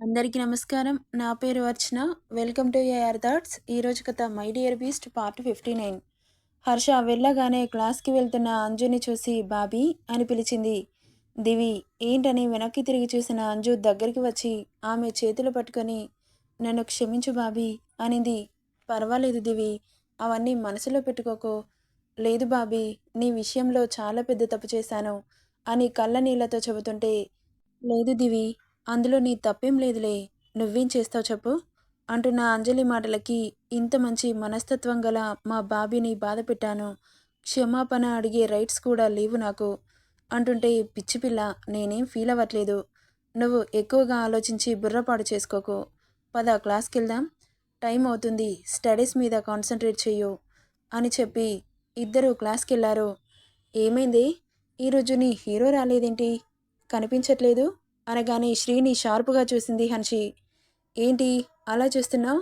అందరికీ నమస్కారం. నా పేరు Archana. Welcome to AR thoughts. ఈరోజు కథ 'my dear beast' part 59. Harsha వెళ్ళగానే క్లాస్‌కి వెళ్తున్న అంజుని చూసి బాబీ అని పిలిచింది. దివి ఏంటని వెనక్కి తిరిగి చూసిన అంజు దగ్గరికి వచ్చి ఆమె చేతులు పట్టుకొని నన్ను క్షమించు బాబీ అనింది. పర్వాలేదు దివి. అవన్నీ మనసులో పెట్టుకోకు. లేదు బాబీ నీ విషయంలో చాలా పెద్ద తప్పు చేశాను అని కళ్ళ నీళ్ళతో చెబుతుంటే లేదు దివి అందులో నీ తప్పేం లేదులే. నువ్వేం చేస్తావు చెప్పు? అంటున్న అంజలి మాటలకి ఇంత మంచి మనస్తత్వం గల మా బాబీని బాధ పెట్టాను. క్షమాపణ అడిగే రైట్స్ కూడా లేవు నాకు. అంటుంటే పిచ్చి పిల్ల నేనేం ఫీల్ అవ్వట్లేదు. నువ్వు ఎక్కువగా ఆలోచించి బుర్రపాడు చేసుకోకు. పద క్లాస్కి వెళ్దాం టైం అవుతుంది. స్టడీస్ మీద కాన్సన్ట్రేట్ చెయ్యు అని చెప్పి ఇద్దరు క్లాస్కి వెళ్ళారు ఏమైంది ఈరోజు నీ హీరో రాలేదేంటి? కనిపించట్లేదు? అనగానే శ్రీని షార్పుగా చూసింది హన్షి. ఏంటి? అలా చూస్తున్నావు?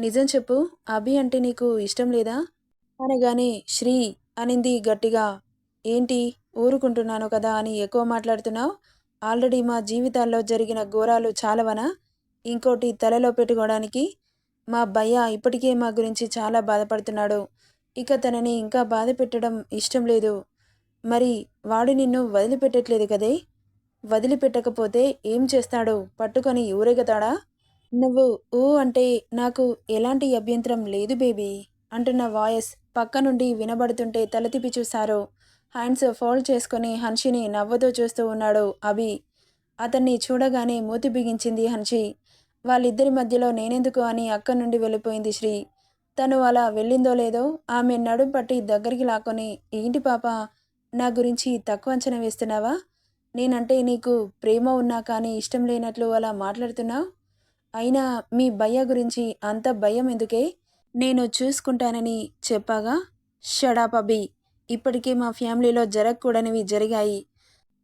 నిజం చెప్పు. అభి అంటే నీకు ఇష్టం లేదా? అనగానే శ్రీ అనింది గట్టిగా. ఏంటి? ఊరుకుంటున్నాను కదా అని ఎక్కువ మాట్లాడుతున్నావు? ఆల్రెడీ మా జీవితాల్లో జరిగిన ఘోరాలు చాలవనా? ఇంకోటి తలలో పెట్టుకోవడానికి. మా భయ్య ఇప్పటికే మా గురించి చాలా బాధపడుతున్నాడు. ఇక తనని ఇంకా బాధ పెట్టడం ఇష్టం లేదు. మరి వాడు నిన్ను వదిలిపెట్టట్లేదు కదే? వదిలిపెట్టకపోతే ఏం చేస్తాడు పట్టుకొని ఊరేగతాడా? నువ్వు ఊ అంటే నాకు ఎలాంటి అభ్యంతరం లేదు బేబీ అంటున్న వాయిస్ పక్క నుండి వినబడుతుంటే తల తిప్పి చూశారు. హ్యాండ్స్ ఫోల్డ్ చేసుకొని హన్షిని నవ్వుతో చూస్తూ ఉన్నాడు అభి. అతన్ని చూడగానే మూతి బిగించింది హన్షి. వాళ్ళిద్దరి మధ్యలో నేనెందుకు అని అక్కడి నుండి వెళ్ళిపోయింది శ్రీ. తను అలా వెళ్ళిందో లేదో ఆమె నడుం పట్టి దగ్గరికి లాక్కొని ఏంటి పాప నా గురించి తక్కువ అంచనా వేస్తున్నావా? నేనంటే నీకు ప్రేమ ఉన్నా కానీ ఇష్టం లేనట్లు అలా మాట్లాడుతున్నావు? అయినా మీ భయ్య గురించి అంత భయం ఎందుకే? నేను చూసుకుంటానని చెప్పాగా. Shut up Abhi. ఇప్పటికే మా ఫ్యామిలీలో జరగకూడనివి జరిగాయి.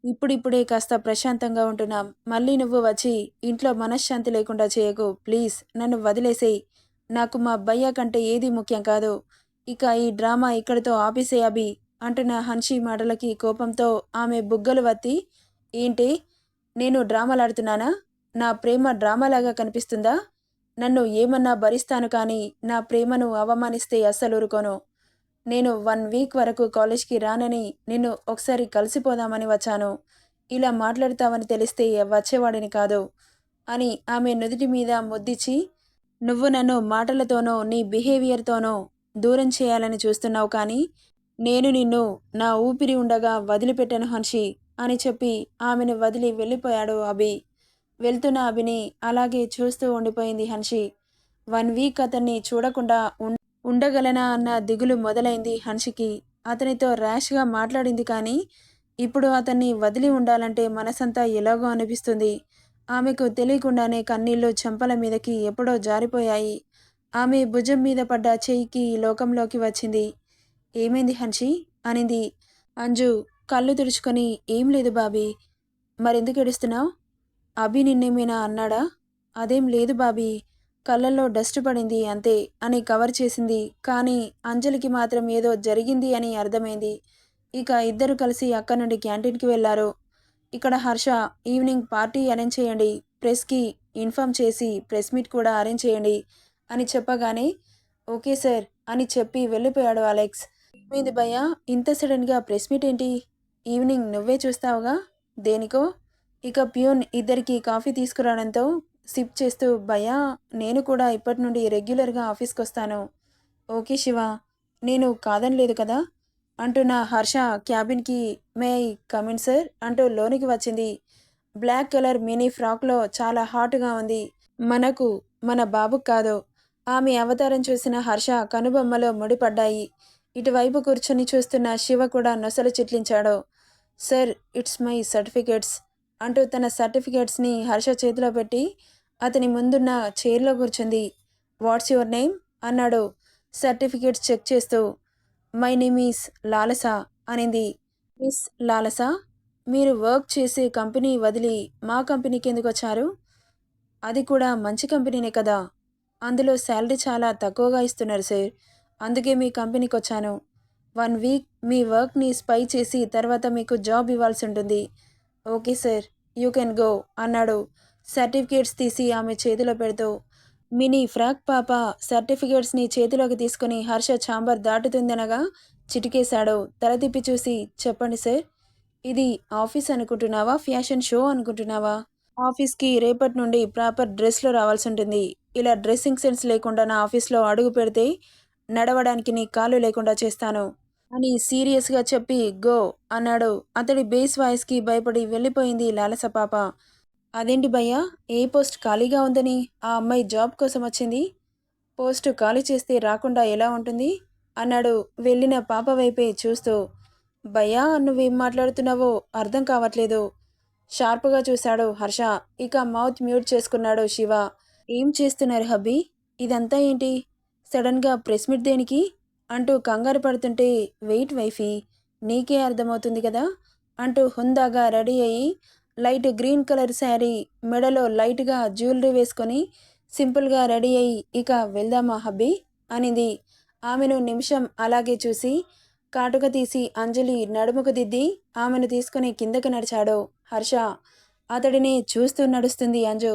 ఇప్పుడిప్పుడే కాస్త ప్రశాంతంగా ఉంటున్నాం. మళ్ళీ నువ్వు వచ్చి ఇంట్లో మనశ్శాంతి లేకుండా చేయకు. ప్లీజ్ నన్ను వదిలేసేయి. నాకు మా భయ్య కంటే ఏది ముఖ్యం కాదు. ఇక ఈ డ్రామా ఇక్కడితో ఆపేసే అభి. అంటున్న హన్షి మాటలకి కోపంతో ఆమె బుగ్గలు వత్తి ఏంటి? నేను డ్రామాలాడుతున్నానా నా ప్రేమ డ్రామాలాగా కనిపిస్తుందా? నన్ను ఏమన్నా భరిస్తాను కానీ నా ప్రేమను అవమానిస్తే అస్సలు ఊరుకోను. నేను వన్ వీక్ వరకు కాలేజ్కి రానని నిన్ను ఒకసారి కలిసిపోదామని వచ్చాను. ఇలా మాట్లాడతావని తెలిస్తే వచ్చేవాడిని కాదు అని ఆమె నుదుటి మీద ముద్దిచ్చి నువ్వు నన్ను మాటలతోనో నీ బిహేవియర్తోనో దూరం చేయాలని చూస్తున్నావు కానీ నేను నిన్ను నా ఊపిరి ఉండగా వదిలిపెట్టాను హన్షి అని చెప్పి ఆమెను వదిలి వెళ్ళిపోయాడు అభి. వెళ్తున్న అభిని అలాగే చూస్తూ ఉండిపోయింది హన్షి. వన్ వీక్ అతన్ని చూడకుండా ఉండగలనా అన్న దిగులు మొదలైంది హన్షికి. అతనితో ర్యాష్గా మాట్లాడింది కానీ ఇప్పుడు అతన్ని వదిలి ఉండాలంటే మనసంతా ఎలాగో అనిపిస్తుంది. ఆమెకు తెలియకుండానే కన్నీళ్ళు చెంపల మీదకి ఎప్పుడో జారిపోయాయి. ఆమె భుజం మీద పడ్డ చెయ్యికి ఈ లోకంలోకి వచ్చింది. ఏమైంది హన్షి? అనింది. అంజు కళ్ళు తుడుచుకొని ఏం లేదు బాబీ. మరెందుకు ఏడుస్తున్నావు? అభి నిన్నేమైనా అన్నాడా? అదేం లేదు బాబీ. కళ్ళల్లో డస్ట్ పడింది అంతే అని కవర్ చేసింది. కానీ అంజలికి మాత్రం ఏదో జరిగింది అని అర్థమైంది. ఇక ఇద్దరు కలిసి అక్క నుండి క్యాంటీన్కి వెళ్ళారు ఇక్కడ హర్ష ఈవినింగ్ పార్టీ అరేంజ్ చేయండి. ప్రెస్కి ఇన్ఫామ్ చేసి ప్రెస్ మీట్ కూడా అరేంజ్ చేయండి అని చెప్పగానే ఓకే సార్ అని చెప్పి వెళ్ళిపోయాడు అలెక్స్. ఏమైంది భయ్య? ఇంత సడన్గా ప్రెస్ మీట్ ఏంటి? ఈవినింగ్ నువ్వే చూస్తావుగా? దేనికో? ఇక ప్యూన్ ఇద్దరికి కాఫీ తీసుకురావడంతో సిప్ చేస్తూ భయ్యా నేను కూడా ఇప్పటి నుండి రెగ్యులర్గా ఆఫీస్కి వస్తాను ఓకే శివ నేను కాదనలేదు కదా? అంటున్న Harsha క్యాబిన్కి may I come in sir అంటూ లోనికి వచ్చింది. బ్లాక్ కలర్ మినీ ఫ్రాక్లో చాలా హాట్గా ఉంది. మనకు మన బాబుకు కాదు. ఆమె అవతారం చూసిన హర్ష కనుబొమ్మలో ముడిపడ్డాయి. ఇటువైపు కూర్చొని చూస్తున్న శివ కూడా నొసలు చిట్లించాడు. సార్ ఇట్స్ మై సర్టిఫికేట్స్ అంటూ తన సర్టిఫికేట్స్ని హర్ష చేతిలో పెట్టి అతని ముందున్న చైర్లో కూర్చుంది. What's your name? అన్నాడు. సర్టిఫికేట్స్ చెక్ చేస్తూ మై నేమ్ ఈస్ లాలస అనింది. మిస్ లాలస మీరు వర్క్ చేసే కంపెనీ వదిలి మా కంపెనీకి ఎందుకు వచ్చారు? అది కూడా మంచి కంపెనీనే కదా. అందులో శాలరీ చాలా తక్కువగా ఇస్తున్నారు సార్. అందుకే మీ కంపెనీకి వచ్చాను వన్ వీక్ మీ వర్క్ని స్పై చేసి తర్వాత మీకు జాబ్ ఇవ్వాల్సి ఉంటుంది. Okay sir you can go అన్నాడు. సర్టిఫికేట్స్ తీసి ఆమె చేతిలో పెడుతూ మినీ ఫ్రాక్ పాప సర్టిఫికేట్స్ని చేతిలోకి తీసుకుని హర్ష ఛాంబర్ దాటుతుందనగా చిటికేశాడు. తల తిప్పి చూసి చెప్పండి సార్ ఇది ఆఫీస్ అనుకుంటున్నావా ఫ్యాషన్ షో అనుకుంటున్నావా? ఆఫీస్కి రేపటి నుండి ప్రాపర్ డ్రెస్లో రావాల్సి ఉంటుంది. ఇలా డ్రెస్సింగ్ సెన్స్ లేకుండా నా ఆఫీస్లో అడుగు పెడితే నడవడానికి నీ కాలు లేకుండా చేస్తాను. అని సీరియస్గా చెప్పి గో అన్నాడు. అతడి బేస్ వాయిస్కి భయపడి వెళ్ళిపోయింది లాలస పాప. అదేంటి భయ్యా? ఏ పోస్ట్ ఖాళీగా ఉందని? ఆ అమ్మాయి జాబ్ కోసం వచ్చింది? పోస్ట్ ఖాళీ చేస్తే రాకుండా ఎలా ఉంటుంది? అన్నాడు వెళ్ళిన పాప వైపే చూస్తూ. భయ్యా నువ్వేం మాట్లాడుతున్నావో అర్థం కావట్లేదు. షార్ప్గా చూశాడు హర్ష. ఇక మౌత్ మ్యూట్ చేసుకున్నాడు శివ. ఏం చేస్తున్నారు హబ్బీ? ఇదంతా ఏంటి? సడన్గా ప్రెస్ మీట్ దేనికి? అంటూ కంగారు పడుతుంటే వెయిట్ వైఫీ నీకే అర్థమవుతుంది కదా? అంటూ హుందాగా రెడీ అయ్యి లైట్ గ్రీన్ కలర్ శారీ మెడలో లైట్గా జ్యువెలరీ వేసుకొని సింపుల్గా రెడీ అయ్యి ఇక వెళ్దామా హబ్బీ? అనింది. ఆమెను నిమిషం అలాగే చూసి కాటుక తీసి అంజలి నడుముకు దిద్ది ఆమెను తీసుకుని కిందకు నడిచాడు. హర్ష అతడిని చూస్తూ నడుస్తుంది అంజు.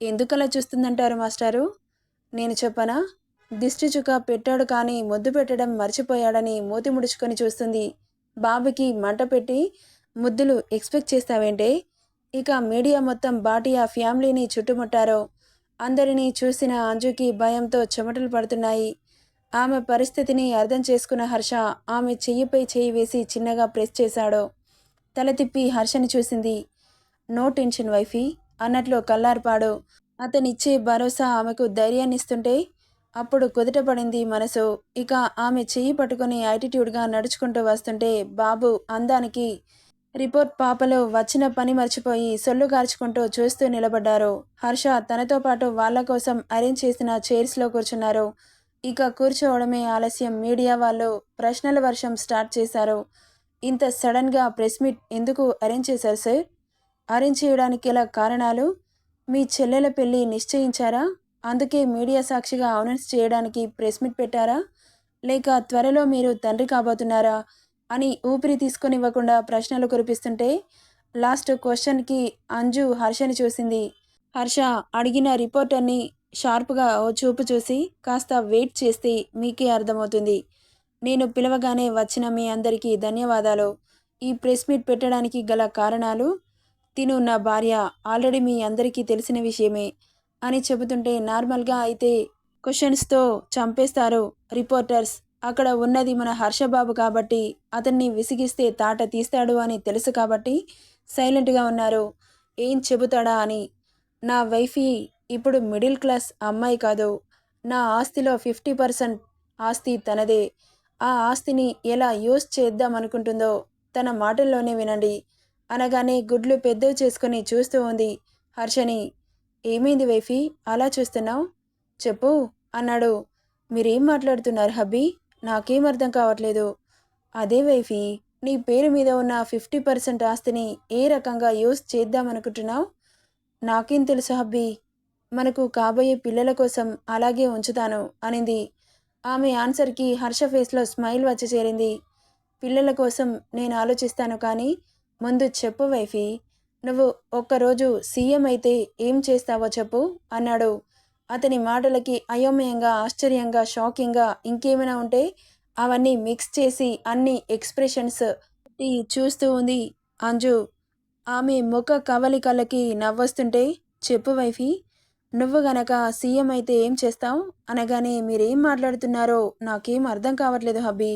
ఎందుకలా చూస్తుందంటారు మాస్టారు? నేను చెప్పనా? దిష్టి చుక్క పెట్టాడు కానీ ముద్దు పెట్టడం మర్చిపోయాడని మూతి ముడుచుకొని చూస్తుంది. బాబుకి మంట పెట్టి ముద్దులు ఎక్స్పెక్ట్ చేస్తావేంటే? ఇక మీడియా మొత్తం బాటియా ఫ్యామిలీని చుట్టుముట్టారు. అందరినీ చూసిన అంజుకి భయంతో చెమటలు పడుతున్నాయి. ఆమె పరిస్థితిని అర్థం చేసుకున్న హర్ష ఆమె చెయ్యిపై చెయ్యి వేసి చిన్నగా ప్రెస్ చేశాడు. తల తిప్పి హర్షని చూసింది. నో టెన్షన్ వైఫీ అన్నట్లు కల్లార్పాడు అతనిచ్చే భరోసా ఆమెకు ధైర్యాన్నిస్తుంటే అప్పుడు కుదుటపడింది మనసు. ఇక ఆమె చెయ్యి పట్టుకుని యాటిట్యూడ్గా నడుచుకుంటూ వస్తుంటే బాబు అందానికి రిపోర్ట్ పాపలో వచ్చిన పని మర్చిపోయి సొల్లు గార్చుకుంటూ చూస్తూ నిలబడ్డారు. హర్ష తనతో పాటు వాళ్ళ కోసం అరేంజ్ చేసిన చైర్స్లో కూర్చున్నారు. ఇక కూర్చోవడమే ఆలస్యం. మీడియా వాళ్ళు ప్రశ్నల వర్షం స్టార్ట్ చేశారు. ఇంత సడన్గా ప్రెస్ మీట్ ఎందుకు అరేంజ్ చేశారు సార్? అరేంజ్ చేయడానికి గల కారణాలు? మీ చెల్లెల పెళ్ళి నిశ్చయించారా? అందుకే మీడియా సాక్షిగా అనౌన్స్ చేయడానికి ప్రెస్ మీట్ పెట్టారా? లేక త్వరలో మీరు తండ్రి కాబోతున్నారా? అని ఊపిరి తీసుకొనివ్వకుండా ప్రశ్నలు కురిపిస్తుంటే లాస్ట్ క్వశ్చన్కి అంజు హర్షని చూసింది. హర్ష అడిగిన రిపోర్టర్ని షార్ప్గా ఓ చూపు చూసి కాస్త వెయిట్ చేస్తే మీకే అర్థమవుతుంది. నేను పిలవగానే వచ్చిన మీ అందరికీ ధన్యవాదాలు. ఈ ప్రెస్ మీట్ పెట్టడానికి గల కారణాలు? తిను నా భార్య ఆల్రెడీ మీ అందరికీ తెలిసిన విషయమే. అని చెబుతుంటే నార్మల్గా అయితే క్వశ్చన్స్తో చంపేస్తారు రిపోర్టర్స్. అక్కడ ఉన్నది మన హర్షబాబు కాబట్టి అతన్ని విసిగిస్తే తాట తీస్తాడు అని తెలుసు కాబట్టి సైలెంట్గా ఉన్నారు. ఏం చెబుతాడా అని. నా వైఫీ ఇప్పుడు మిడిల్ క్లాస్ అమ్మాయి కాదు. నా ఆస్తిలో ఫిఫ్టీ పర్సెంట్ ఆస్తి తనదే. ఆ ఆస్తిని ఎలా యూస్ చేద్దాం అనుకుంటుందో తన మాటల్లోనే వినండి. అనగానే గుడ్లు పెద్దవి చేసుకుని చూస్తూ ఉంది హర్షని. ఏమైంది వైఫీ? అలా చూస్తున్నావు? చెప్పు అన్నాడు. మీరేం మాట్లాడుతున్నారు హబ్బీ నాకేం అర్థం కావట్లేదు. అదే వైఫీ నీ పేరు మీద ఉన్న ఫిఫ్టీ పర్సెంట్ ఆస్తిని ఏ రకంగా యూస్ చేద్దామనుకుంటున్నావు? నాకేం తెలుసు హబ్బీ మనకు కాబోయే పిల్లల కోసం అలాగే ఉంచుతాను అనింది. ఆమె ఆన్సర్కి హర్ష ఫేస్లో స్మైల్ వచ్చి చేరింది. పిల్లల కోసం నేను ఆలోచిస్తాను కానీ ముందు చెప్పు వైఫీ. నువ్వు ఒక్కరోజు సీఎం అయితే ఏం చేస్తావో చెప్పు అన్నాడు. అతని మాటలకి అయోమయంగా ఆశ్చర్యంగా షాకింగ్గా ఇంకేమైనా ఉంటే అవన్నీ మిక్స్ చేసి అన్ని ఎక్స్ప్రెషన్స్ చూస్తూ ఉంది అంజు. ఆమె ముఖ కవలికలకి నవ్వొస్తుంటే చెప్పు వైఫీ నువ్వు గనక సీఎం అయితే ఏం చేస్తావు? అనగానే మీరేం మాట్లాడుతున్నారో నాకేం అర్థం కావట్లేదు హబ్బీ.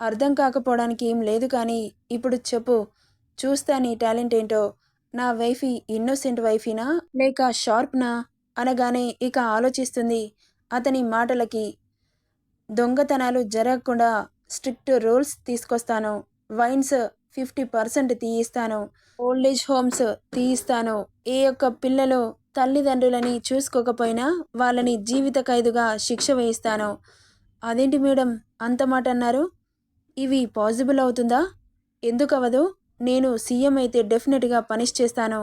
అర్థం కాకపోవడానికి ఏం లేదు కానీ ఇప్పుడు చెప్పు చూస్తా నీ టాలెంట్ ఏంటో? నా వైఫీ ఇన్నోసెంట్ వైఫీనా? లేక షార్ప్నా? అనగానే ఇక ఆలోచిస్తుంది అతని మాటలకి. దొంగతనాలు జరగకుండా స్ట్రిక్ట్ రూల్స్ తీసుకొస్తాను. వైన్స్ ఫిఫ్టీ పర్సెంట్ తీయిస్తాను. ఓల్డేజ్ హోమ్స్ తీయిస్తాను. ఏ ఒక్క పిల్లలు తల్లిదండ్రులని చూసుకోకపోయినా వాళ్ళని జీవిత ఖైదుగా శిక్ష వేయిస్తాను. అదేంటి మేడం అంత మాట అన్నారు? ఇవి పాసిబుల్ అవుతుందా? ఎందుకు అవ్వదు నేను సీఎం అయితే డెఫినెట్గా పనిష్ చేస్తాను.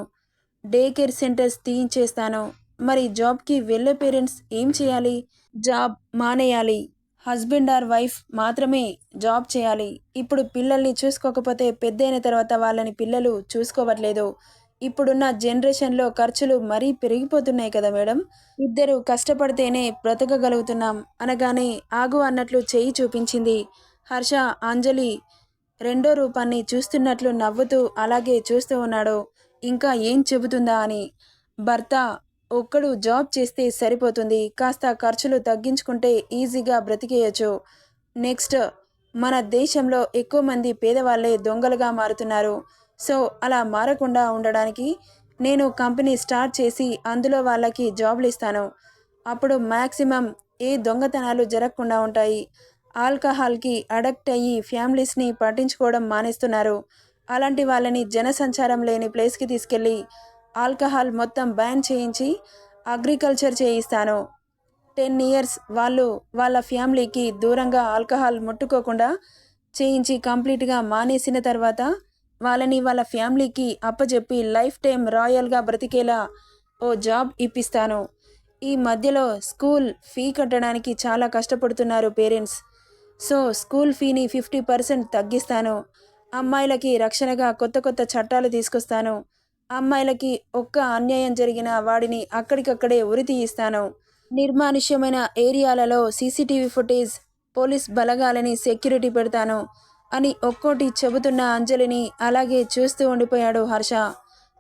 డే కేర్ సెంటర్స్ తీయించేస్తాను. మరి జాబ్కి వెళ్ళే పేరెంట్స్ ఏం చేయాలి? జాబ్ మానేయాలి. హస్బెండ్ ఆర్ వైఫ్ మాత్రమే జాబ్ చేయాలి. ఇప్పుడు పిల్లల్ని చూసుకోకపోతే పెద్దయిన తర్వాత వాళ్ళని పిల్లలు చూసుకోవట్లేదు. ఇప్పుడున్న జనరేషన్లో ఖర్చులు మరీ పెరిగిపోతున్నాయి కదా మేడం. ఇద్దరు కష్టపడితేనే బ్రతకగలుగుతున్నాం అనగానే ఆగు అన్నట్లు చేయి చూపించింది. హర్ష అంజలి రెండో రూపాన్ని చూస్తున్నట్లు నవ్వుతూ అలాగే చూస్తూ ఉన్నాడు. ఇంకా ఏం చెబుతుందా అని. భర్త ఒక్కడు జాబ్ చేస్తే సరిపోతుంది. కాస్త ఖర్చులు తగ్గించుకుంటే ఈజీగా బ్రతికేయచ్చు. నెక్స్ట్ మన దేశంలో ఎక్కువ మంది పేదవాళ్ళే దొంగలుగా మారుతున్నారు. సో అలా మారకుండా ఉండడానికి నేను కంపెనీ స్టార్ట్ చేసి అందులో వాళ్ళకి జాబ్లు ఇస్తాను. అప్పుడు మ్యాక్సిమం ఏ దొంగతనాలు జరగకుండా ఉంటాయి. ఆల్కహాల్కి అడక్ట్ అయ్యి ఫ్యామిలీస్ని పట్టించుకోవడం మానేస్తున్నారు. అలాంటి వాళ్ళని జనసంచారం లేని ప్లేస్కి తీసుకెళ్ళి ఆల్కహాల్ మొత్తం బ్యాన్ చేయించి అగ్రికల్చర్ చేయిస్తాను. టెన్ ఇయర్స్ వాళ్ళు వాళ్ళ ఫ్యామిలీకి దూరంగా ఆల్కహాల్ ముట్టుకోకుండా చేయించి కంప్లీట్గా మానేసిన తర్వాత వాళ్ళని వాళ్ళ ఫ్యామిలీకి అప్పచెప్పి లైఫ్ టైం రాయల్గా బ్రతికేలా ఓ జాబ్ ఇప్పిస్తాను. ఈ మధ్యలో స్కూల్ ఫీ కట్టడానికి చాలా కష్టపడుతున్నారు పేరెంట్స్. సో స్కూల్ ఫీని ఫిఫ్టీ పర్సెంట్ తగ్గిస్తాను. అమ్మాయిలకి రక్షణగా కొత్త కొత్త చట్టాలు తీసుకొస్తాను. అమ్మాయిలకి ఒక్క అన్యాయం జరిగిన వాడిని అక్కడికక్కడే ఉరి తీయిస్తాను. నిర్మానుష్యమైన ఏరియాలలో సీసీటీవీ ఫుటేజ్ పోలీస్ బలగాలని సెక్యూరిటీ పెడతాను అని ఒక్కోటి చెబుతున్న అంజలిని అలాగే చూస్తూ ఉండిపోయాడు హర్ష.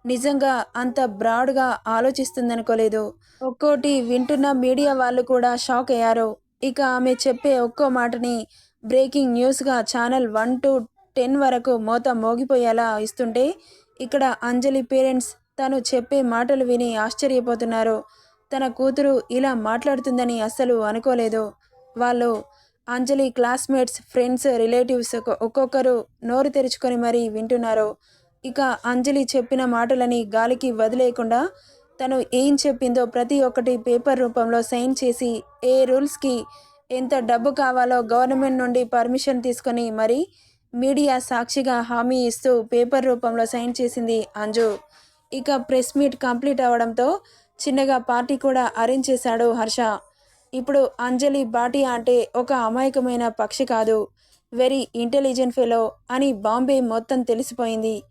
నిజంగా అంత బ్రాడ్గా ఆలోచిస్తుందనుకోలేదు. ఒక్కోటి వింటున్న మీడియా వాళ్ళు కూడా షాక్ అయ్యారు. ఇక ఆమె చెప్పే ఒక్కో మాటని బ్రేకింగ్ న్యూస్గా ఛానల్ వన్ టు టెన్ వరకు మోత మోగిపోయేలా ఇస్తుంటే ఇక్కడ అంజలి పేరెంట్స్ తను చెప్పే మాటలు విని ఆశ్చర్యపోతున్నారు. తన కూతురు ఇలా మాట్లాడుతుందని అస్సలు అనుకోలేదు. వాళ్ళు అంజలి క్లాస్మేట్స్ ఫ్రెండ్స్ రిలేటివ్స్ ఒక్కొక్కరు నోరు తెరుచుకొని మరీ వింటున్నారు. ఇక అంజలి చెప్పిన మాటలని గాలికి వదిలేయకుండా తను ఏం చెప్పిందో ప్రతి ఒక్కటి పేపర్ రూపంలో సైన్ చేసి ఏ రూల్స్కి ఎంత డబ్బు కావాలో గవర్నమెంట్ నుండి పర్మిషన్ తీసుకొని మరి మీడియా సాక్షిగా హామీ ఇస్తూ పేపర్ రూపంలో సైన్ చేసింది అంజు. ఇక ప్రెస్ మీట్ కంప్లీట్ అవ్వడంతో చిన్నగా పార్టీ కూడా అరేంజ్ చేశాడు హర్ష. ఇప్పుడు అంజలి బాటి అంటే ఒక అమాయకమైన పక్షి కాదు. వెరీ ఇంటెలిజెంట్ ఫెలో అని బాంబే మొత్తం తెలిసిపోయింది.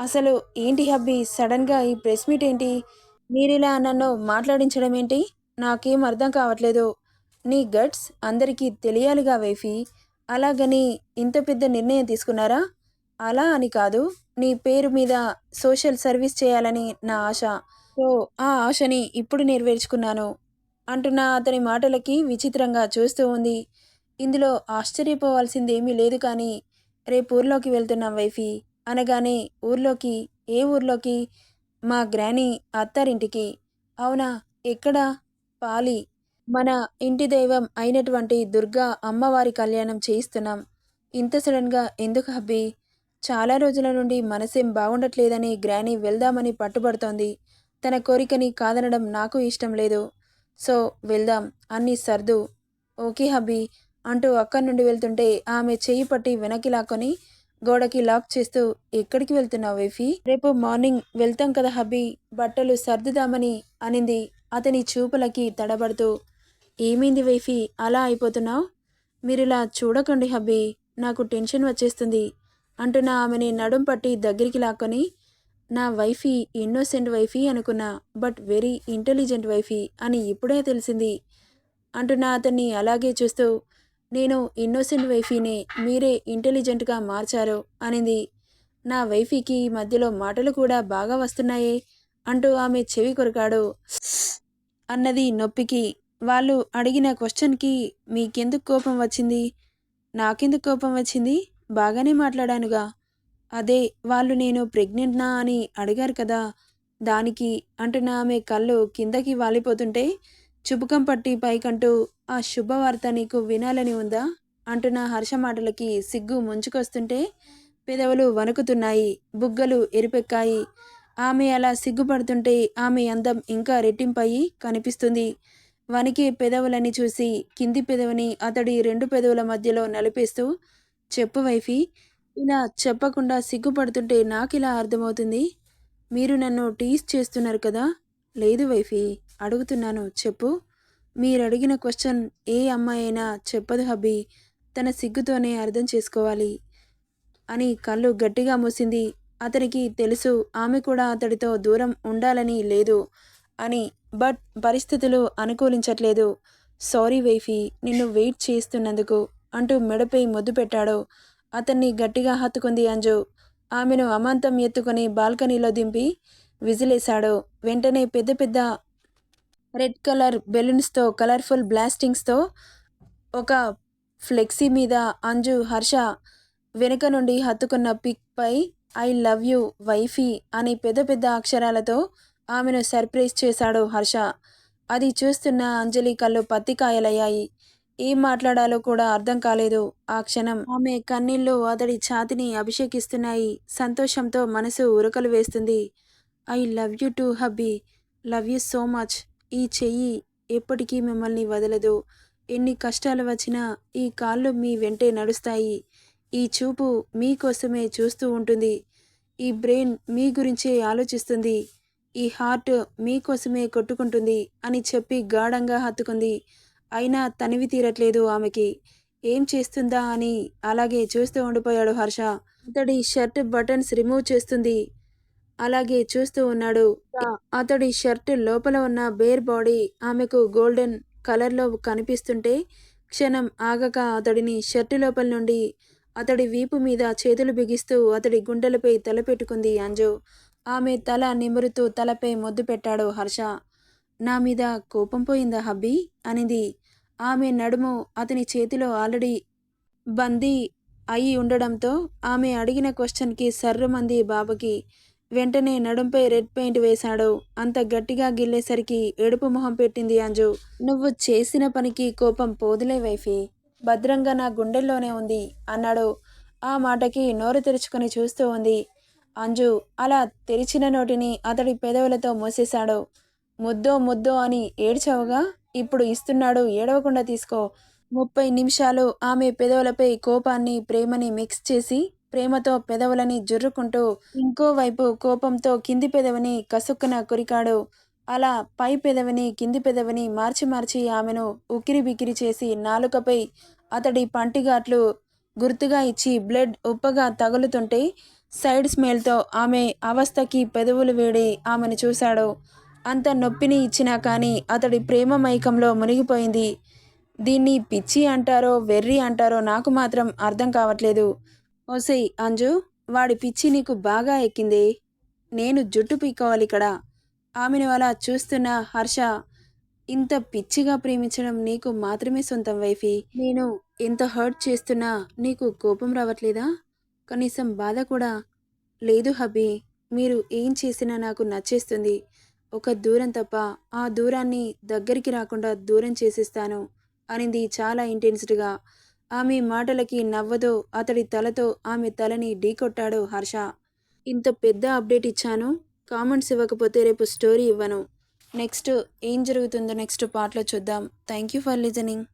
అసలు ఏంటి హబ్బీ? సడన్గా ఈ ప్రెస్ మీట్ ఏంటి? మీరిలా నన్ను మాట్లాడించడం ఏంటి? నాకేం అర్థం కావట్లేదు. నీ గట్స్ అందరికీ తెలియాలిగా వైఫీ. అలాగని ఇంత పెద్ద నిర్ణయం తీసుకున్నారా? అలా అని కాదు. నీ పేరు మీద సోషల్ సర్వీస్ చేయాలని నా ఆశ. సో ఆ ఆశని ఇప్పుడు నెరవేర్చుకున్నాను అంటున్న అతని మాటలకి విచిత్రంగా చూస్తూ ఉంది. ఇందులో ఆశ్చర్యపోవాల్సింది ఏమీ లేదు కానీ రేపు ఊర్లోకి వెళ్తున్నాం వైఫీ. అనగానే ఊర్లోకి ఏ ఊర్లోకి? మా గ్రానీ అత్తారింటికి. అవునా? ఎక్కడ? పాలి. మన ఇంటి దైవం అయినటువంటి దుర్గా అమ్మవారి కళ్యాణం చేయిస్తున్నాం. ఇంత సడన్గా ఎందుకు హబ్బీ? చాలా రోజుల నుండి మనసేం బాగుండట్లేదని గ్రానీ వెళ్దామని పట్టుబడుతోంది. తన కోరికని కాదనడం నాకు ఇష్టం లేదు. సో వెళ్దాం. అన్ని సర్దు. ఓకే హబ్బీ అంటూ అక్కడి నుండి వెళ్తుంటే ఆమె చేయి పట్టి వెనక్కి లాక్కొని గోడకి లాక్ చేస్తూ ఎక్కడికి వెళ్తున్నావు వేఫీ? రేపు మార్నింగ్ వెళ్తాం కదా హబ్బీ బట్టలు సర్దుదామని అనింది. అతని చూపులకి తడబడుతూ ఏమైంది వైఫీ అలా అయిపోతున్నావు? మీరిలా చూడకండి హబ్బీ నాకు టెన్షన్ వచ్చేస్తుంది అంటున్న ఆమెని నడుం పట్టి దగ్గరికి లాక్కొని నా వైఫీ ఇన్నోసెంట్ వైఫీ అనుకున్నా బట్ వెరీ ఇంటెలిజెంట్ వైఫీ అని ఇప్పుడే తెలిసింది అంటున్న అతన్ని అలాగే చూస్తూ నేను ఇన్నోసెంట్ వైఫీని మీరే ఇంటెలిజెంట్గా మార్చారు అనింది. నా వైఫీకి ఈ మధ్యలో మాటలు కూడా బాగా వస్తున్నాయే అంటూ ఆమె చెవి కొరికాడు. అన్నది నొప్పికి. వాళ్ళు అడిగిన క్వశ్చన్కి మీకెందుకు కోపం వచ్చింది? నాకెందుకు కోపం వచ్చింది? బాగానే మాట్లాడానుగా. అదే వాళ్ళు నేను ప్రెగ్నెంట్నా అని అడిగారు కదా. దానికి అంటున్న ఆమె కళ్ళు కిందకి వాలిపోతుంటే చుబుకం పట్టి పైకంటూ ఆ శుభవార్త నీకు వినాలని ఉందా? అంటున్న హర్ష మాటలకి సిగ్గు ముంచుకొస్తుంటే పెదవులు వణుకుతున్నాయి బుగ్గలు ఎరిపెక్కాయి. ఆమె అలా సిగ్గుపడుతుంటే ఆమె అందం ఇంకా రెట్టింపయి కనిపిస్తుంది. వణికే పెదవులని చూసి కింది పెదవిని అతడి రెండు పెదవుల మధ్యలో నలిపేస్తూ చెప్పు వైఫీ ఇలా చెప్పకుండా సిగ్గుపడుతుంటే నాకిలా అర్థమవుతుంది? మీరు నన్ను టీస్ చేస్తున్నారు కదా? లేదు వైఫీ అడుగుతున్నాను చెప్పు. మీరు అడిగిన క్వశ్చన్ ఏ అమ్మాయి అయినా చెప్పదు హబ్బీ తన సిగ్గుతోనే అర్థం చేసుకోవాలి అని కళ్ళు గట్టిగా మూసింది. అతనికి తెలుసు ఆమె కూడా అతడితో దూరం ఉండాలని లేదు అని బట్ పరిస్థితులు అనుకూలించట్లేదు. సారీ వైఫీ నిన్ను వెయిట్ చేస్తున్నందుకు అంటూ మెడపై ముద్దు పెట్టాడు. అతన్ని గట్టిగా హత్తుకుంది అంజు. ఆమెను అమాంతం ఎత్తుకొని బాల్కనీలో దింపి విజిలేశాడు. వెంటనే పెద్ద పెద్ద రెడ్ కలర్ బెలూన్స్తో కలర్ఫుల్ బ్లాస్టింగ్స్తో ఒక ఫ్లెక్సీ మీద అంజు హర్ష వెనుక నుండి హత్తుకున్న పిక్పై ఐ లవ్ యూ వైఫీ అని పెద్ద పెద్ద అక్షరాలతో ఆమెను సర్ప్రైజ్ చేశాడు హర్ష. అది చూస్తున్న అంజలి కళ్ళు పత్తికాయలయ్యాయి ఏం మాట్లాడాలో కూడా అర్థం కాలేదు ఆ క్షణం. ఆమె కన్నీళ్ళు అతడి ఛాతిని అభిషేకిస్తున్నాయి. సంతోషంతో మనసు ఉరకలు వేస్తుంది. I love you too hubby. Love you so much. ఈ చెయ్యి ఎప్పటికీ మిమ్మల్ని వదలదు. ఎన్ని కష్టాలు వచ్చినా ఈ కాళ్ళు మీ వెంటే నడుస్తాయి. ఈ చూపు మీకోసమే చూస్తూ ఉంటుంది. ఈ బ్రెయిన్ మీ గురించే ఆలోచిస్తుంది. ఈ హార్ట్ మీకోసమే కొట్టుకుంటుంది అని చెప్పి గాఢంగా హత్తుకుంది. అయినా తనివి తీరట్లేదు ఆమెకి. ఏం చేస్తుందా అని అలాగే చూస్తూ ఉండిపోయాడు హర్ష. అతడి షర్ట్ బటన్స్ రిమూవ్ చేస్తుంది. అలాగే చూస్తూ ఉన్నాడు. అతడి షర్ట్ లోపల ఉన్న బేర్ బాడీ ఆమెకు గోల్డెన్ కలర్లో కనిపిస్తుంటే క్షణం ఆగక అతడిని షర్టు లోపల నుండి అతడి వీపు మీద చేతులు బిగిస్తూ అతడి గుండెలపై తలపెట్టుకుంది అంజు. ఆమె తల నిమురుతూ తలపై ముద్దు పెట్టాడు హర్ష. నా మీద కోపం పోయిందా హబ్బీ? అనింది. ఆమె నడుము అతని చేతిలో ఆల్రెడీ బందీ అయి ఉండడంతో ఆమె అడిగిన క్వశ్చన్కి సర్రుమంది బాబుకి వెంటనే నడుంపై రెడ్ పెయింట్ వేశాడు. అంత గట్టిగా గిల్లేసరికి ఏడుపు మొహం పెట్టింది అంజు. నువ్వు చేసిన పనికి కోపం పోదులే వైఫీ. భద్రంగా నా గుండెల్లోనే ఉంది అన్నాడు. ఆ మాటకి నోరు తెరుచుకొని చూస్తూ ఉంది. అంజు అలా తెరిచిన నోటిని అతడి పెదవులతో మూసేశాడు. ముద్దో ముద్దో అని ఏడ్చావుగా? ఇప్పుడు ఇస్తున్నాడు ఏడవకుండా తీసుకో. ముప్పై నిమిషాలు ఆమె పెదవులపై కోపాన్ని ప్రేమని మిక్స్ చేసి ప్రేమతో పెదవులని జుర్రుకుంటూ ఇంకోవైపు కోపంతో కింది పెదవిని కసుక్కున కొరికాడు. అలా పై పెదవిని కింది పెదవిని మార్చి మార్చి ఆమెను ఉక్కిరి బిక్కిరి చేసి నాలుకపై అతడి పంటిగాట్లు గుర్తుగా ఇచ్చి బ్లడ్ ఉప్పగా తగులుతుంటే సైడ్ స్మెల్తో ఆమె అవస్థకి పెదవులు వేడి ఆమెను చూశాడు. అంత నొప్పిని ఇచ్చినా కానీ అతడి ప్రేమ మైకంలో మునిగిపోయింది. దీన్ని పిచ్చి అంటారో వెర్రి అంటారో నాకు మాత్రం అర్థం కావట్లేదు. ఓసై అంజు వాడి పిచ్చి నీకు బాగా ఎక్కింది. నేను జుట్టు పీక్కోవాలి ఇక్కడ. ఆమెను అలా చూస్తున్న హర్ష ఇంత పిచ్చిగా ప్రేమించడం నీకు మాత్రమే సొంతం వైఫీ. నేను ఎంత హర్ట్ చేస్తున్నా నీకు కోపం రావట్లేదా? కనీసం బాధ కూడా లేదు హబ్బీ మీరు ఏం చేసినా నాకు నచ్చేస్తుంది. ఒక దూరం తప్ప ఆ దూరాన్ని దగ్గరికి రాకుండా దూరం చేసేస్తాను అనింది చాలా ఇంటెన్స్డ్గా ఆమె మాటలకి నవ్వదో. అతడి తలతో ఆమె తలని ఢీకొట్టాడు హర్ష. ఇంత పెద్ద అప్డేట్ ఇచ్చాను. కామెంట్స్ ఇవ్వకపోతే రేపు స్టోరీ ఇవ్వను. నెక్స్ట్ ఏం జరుగుతుందో నెక్స్ట్ పార్ట్లో చూద్దాం. Thank you for listening.